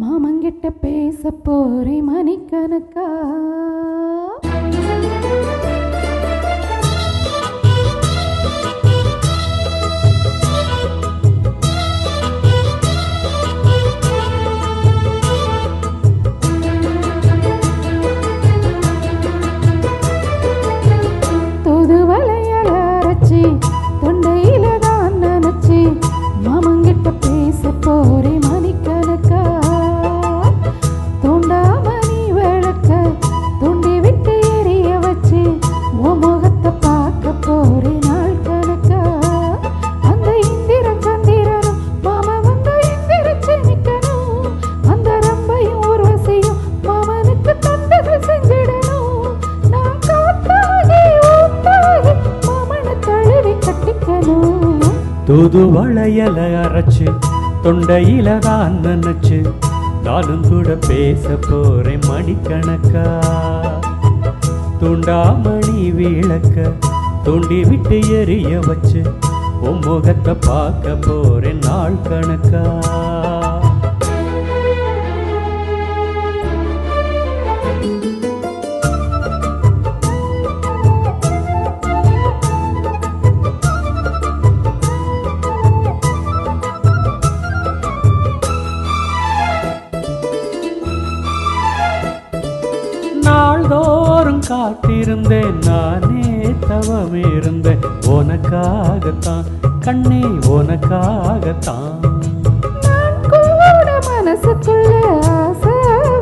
மாமங்கிட்ட பேச போறே மணிக்கணக்கா. தூது வளையல அரைச்சு தொண்டையில தான் நினைச்சு நானும் கூட பேச போறேன் மணிக்கணக்கா. தூண்டாமணி விளக்க தூண்டி விட்டு எரிய வச்சு உன் முகத்தை பார்க்க போறேன் நாள் கணக்கா. காத்திருந்தேன் நானே தவம் இருந்தேன் உனக்காகத்தான் கண்ணே உனக்காகத்தான். மனசுக்குள்ள ஆசை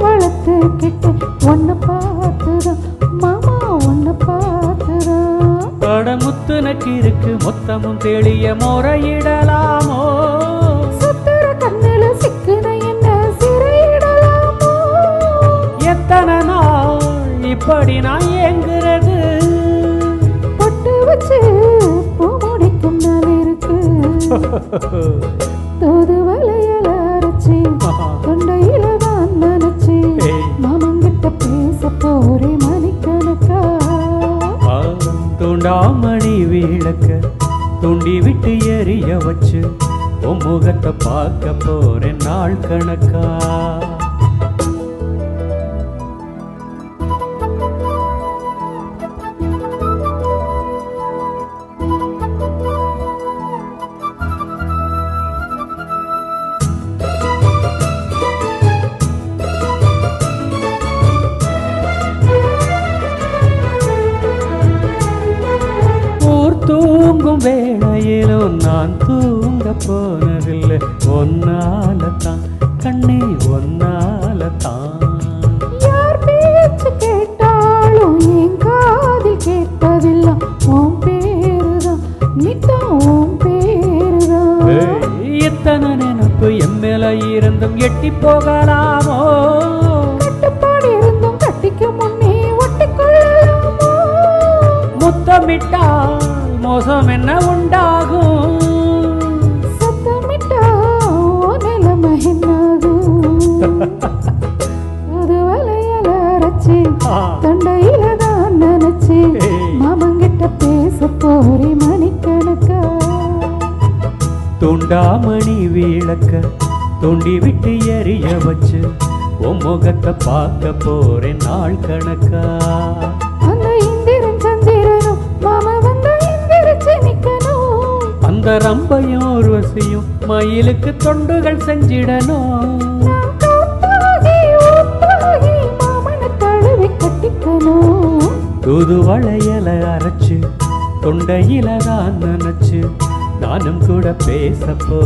வளர்த்துக்கிட்டு உன்னை பார்த்துதான் மாமா உன்னை பார்த்துதான் படமுத்து நக்கிருக்கு மொத்தமும் தெளிய முறையிடலாமோ இப்படி நான் ஏங்குறது? பொட்டு வச்சு பூ முடிக்கும் நாள் இருக்கு. தூது வளையல அரைச்சி தொண்டையில தான் நினைச்சி. மாமங்கிட்ட பேச போறே மணிக்கணக்கா? தூண்டாமணி விளக்க தூண்டி விட்டு எரிய வச்சு உன் முகத்தை பார்க்க போறேன் நாள் கணக்கா? வேளையிலும் நான் தூங்க போனதில்லை. ஒன்னால தான் கண்ணே ஒன்னால தான் கேட்டாலும் என் காதில் கேட்பதில்லை. உன் பேருதான் நித்தம் உன் பேருதான். ஏய், இத்தனை நினப்பு என் மேல இருந்தும் எட்டி போகலாமோ? கட்டுப்பாடு இருந்தும் கட்டிக்க முன்னே ஒட்டிக்கொள்ளலாமோ முத்தமிட்டால் மோசம் என்ன உண்டாகும் அது வலையல அரைச்சி. தொண்டையில தான் நினைச்சு. மாமங்கிட்ட பேச போறே மணிக்கணக்கா தூண்டாமணி விளக்க தூண்டி விட்டு எரிய வச்சு உன் முகத்தை பார்க்க போறேன் நாள் கணக்கா அந்த ரம்பையும் உருவசியும் மயிலுக்கு தொண்டுகள் செஞ்சிடணும். தூது வளையல அரைச்சு தொண்டையில தான் நினைச்சு நானும் கூட பேச போ